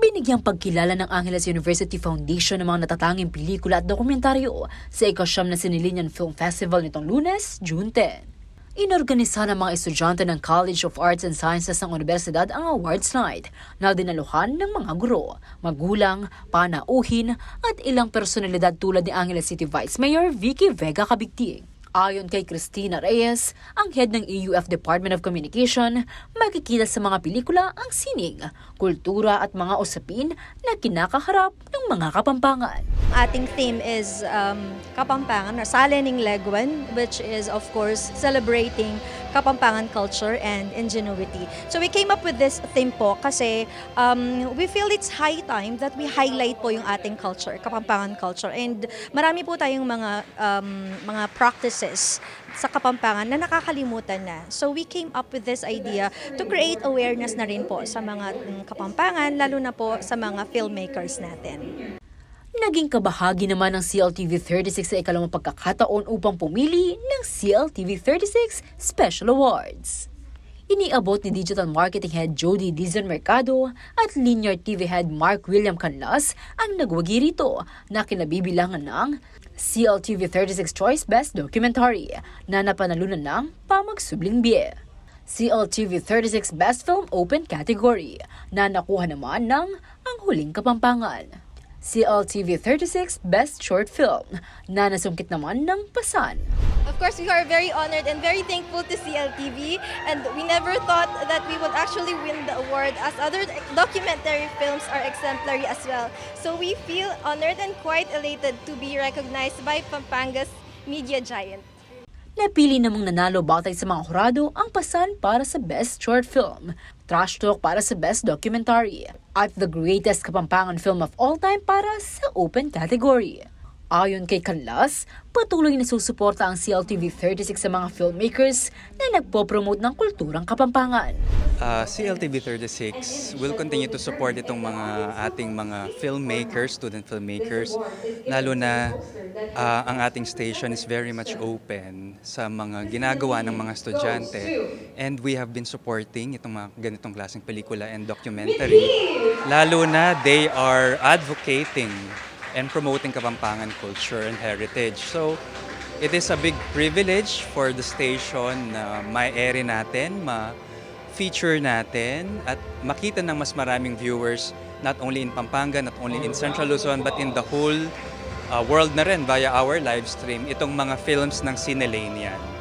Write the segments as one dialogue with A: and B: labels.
A: Binigyang pagkilala ng Angeles University Foundation ng mga natatanging pelikula at dokumentaryo sa ikasyam na Sinilinian Film Festival nitong lunes, June 10. Inorganisa ng mga estudyante ng College of Arts and Sciences ng Universidad ang awards night na dinaluhan ng mga guro, magulang, panauhin at ilang personalidad tulad ni Angeles City Vice Mayor Vicky Vega Kabigting. Ayon kay Cristina Reyes, ang head ng EUF Department of Communication, makikita sa mga pelikula ang sining, kultura at mga usapin na kinakaharap ng mga kapampangan.
B: Ating theme is um, Kapampangan, or Salening Leguan, which is of course celebrating Kapampangan culture and ingenuity. So we came up with this theme po kasi um, we feel it's high time that we highlight po yung ating culture, Kapampangan culture. And marami po tayong mga um, mga practices sa Kapampangan na nakakalimutan na. So we came up with this idea to create awareness na rin po sa mga mm, Kapampangan, lalo na po sa mga filmmakers natin.
A: Naging kabahagi naman ng CLTV 36 sa ikalawang pagkakataon upang pumili ng CLTV 36 Special Awards. Iniabot ni Digital Marketing Head Jody Dizon Mercado at Linear TV Head Mark William Canlas ang nagwagi rito na kinabibilangan ng CLTV 36 Choice Best Documentary na napanalunan ng Pamagsubling Bie. CLTV 36 Best Film Open Category na nakuha naman ng Ang Huling Kapampangan. CLTV 36 Best Short Film na nasungkit naman ng Pasan.
C: Of course, we are very honored and very thankful to CLTV, and we never thought that we would actually win the award, as other documentary films are exemplary as well. So we feel honored and quite elated to be recognized by Pampanga's media giant.
A: Napili namang nanalo batay sa mga hurado ang pasan para sa Best Short Film, Trash Talk para sa Best Documentary, at The Greatest Kapampangan Film of All Time para sa Open Category. Ayon kay Canlas, patuloy na susuporta ang CLTV 36 sa mga filmmakers na nagpo-promote ng kulturang kapampangan.
D: Uh, CLTV 36 will continue to support itong mga ating mga filmmakers, student filmmakers, lalo na uh, ang ating station is very much open sa mga ginagawa ng mga estudyante and we have been supporting itong mga ganitong klaseng pelikula and documentary, lalo na they are advocating and promoting Kapampangan culture and heritage. So, it is a big privilege for the station na ma-air natin, ma-feature natin, at makita ng mas maraming viewers not only in Pampanga, not only in Central Luzon, but in the whole uh, world na rin via our live stream, itong mga films ng Cinelanian.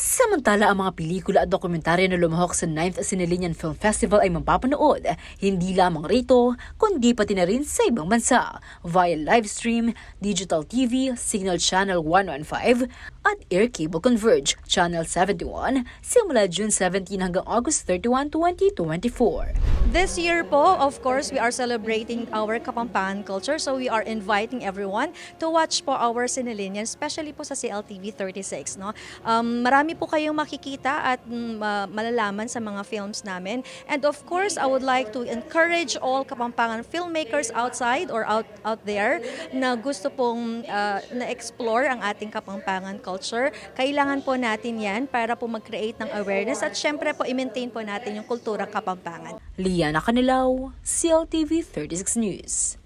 A: Samantala, ang mga pelikula at dokumentaryo na lumahok sa 9th Sinilinian Film Festival ay mapapanood hindi lamang rito, kundi pati na rin sa ibang bansa via live stream, digital TV, Signal Channel 115 at Air Cable Converge Channel 71 simula June 17 hanggang August 31, 2024.
B: This year po, of course, we are celebrating our Kapampangan culture. So we are inviting everyone to watch po our Sinilinian, especially po sa CLTV 36. No? Um, marami po kayong makikita at ma- malalaman sa mga films namin. And of course, I would like to encourage all Kapampangan filmmakers outside or out out there na gusto pong uh, na-explore ang ating Kapampangan culture. Kailangan po natin yan para po mag-create ng awareness at syempre po i-maintain po natin yung kultura Kapampangan.
A: Liana Canilaw, CLTV 36 News.